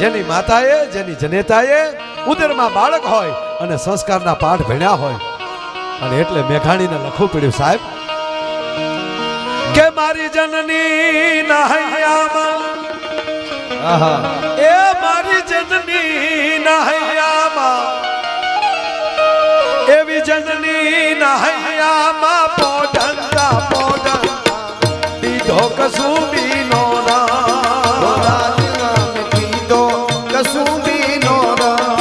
જેની માતાએ જેની જનેતાએ ઉદરમાં બાળક હોય અને સંસ્કારના પાઠ ભણ્યા હોય. અને એટલે મેઘાણીને લખવું પડ્યું સાહેબ કે મારી જનની ના એ મારી જનની ના એવી જનની ના કસુંબીનો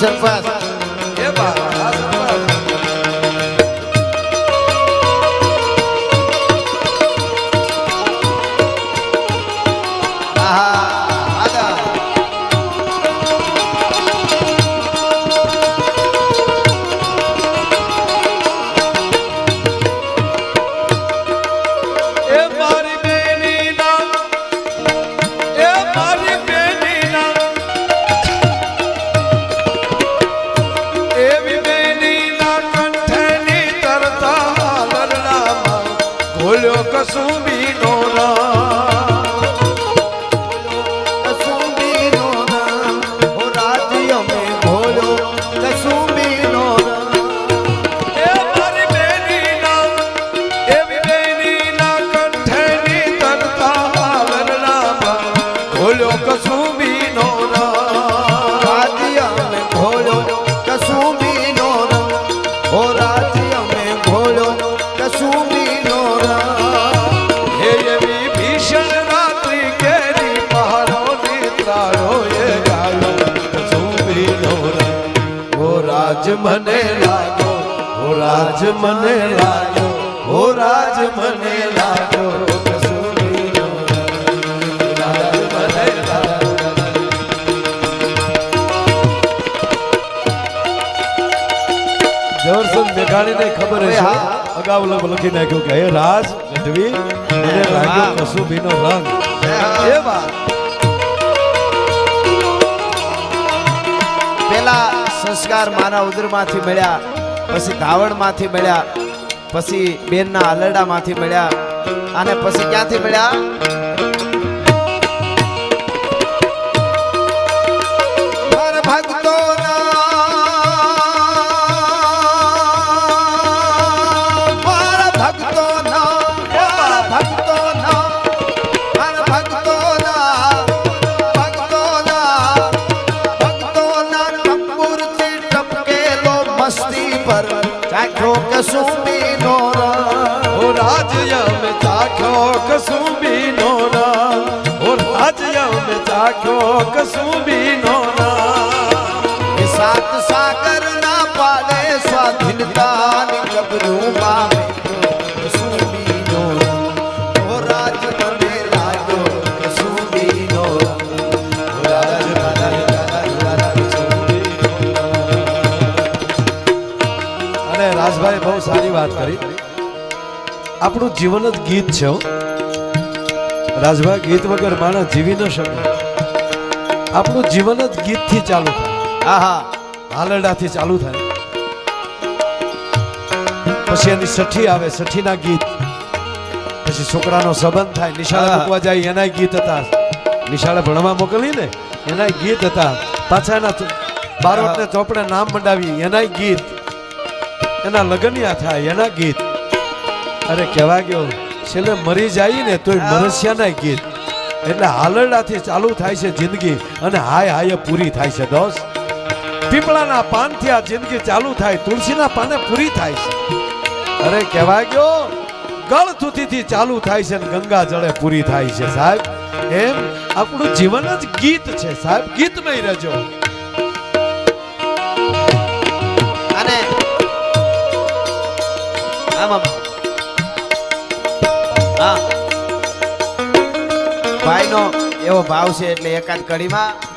સરપંચ એ મને લાગ્યો હો રાજ મને લાગ્યો હો રાજ મને લાગ્યો કસુંબીનો મેઘાણીને ખબર હશે હા. અગાઉ લગ- લખી નાખ્યું કે હે રાજ ગઢવી મને લાગ્યો હા. રંગ એ વાત પેલા સંસ્કાર મારા ઉદરમાંથી મળ્યા, પછી ધાવણમાંથી મળ્યા, પછી બેનના આલરડામાંથી મળ્યા અને પછી ક્યાંથી મળ્યા? રાજભાઈ બહુ સારી વાત કરી. આપણું જીવન જ ગીત છે રાજભાઈ ગીત વગર માણસ જીવી ન શકે. આપણું જીવન જ ગીતથી ચાલુ થાય. આહા. હાલરડાથી ચાલુ થાય. પછી એની સઠી આવે સઠીના ગીત. પછી છોકરાનો સંબંધ થાય નિશાળે. મૂકવા જાય એના ગીત હતા. નિશાળે ભણવા મોકલી ને એના ગીત હતા. પાછા એના બારોટને ચોપડે નામ મંડાવી એના ગીત. એના લગનિયા થાય એના ગીત. અરે કહેવા ગયો. છેલ્લે મરી જાય ને તોય મરસિયાના ગીત. એટલે હાલરડાથી ચાલુ થાય છે જિંદગી અને હાય હાય પૂરી થાય છે, દોસ્ત. પીપળાના પાનથી આ જિંદગી ચાલુ થાય, તુલસીના પાને પૂરી થાય છે. અરે કહેવાય ગયો, ગળ થૂથીથી ચાલુ થાય છે ને ગંગા જળે પૂરી થાય છે, સાહેબ. એમ આપણું જીવન જ ગીત છે, સાહેબ. ગીતમય રહેજો. અને આમાં ભાઈનો એવો ભાવ છે એટલે એકાદ કડીમાં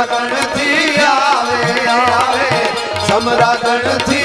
સમરાગણથી આવે આવે સમરાગણથી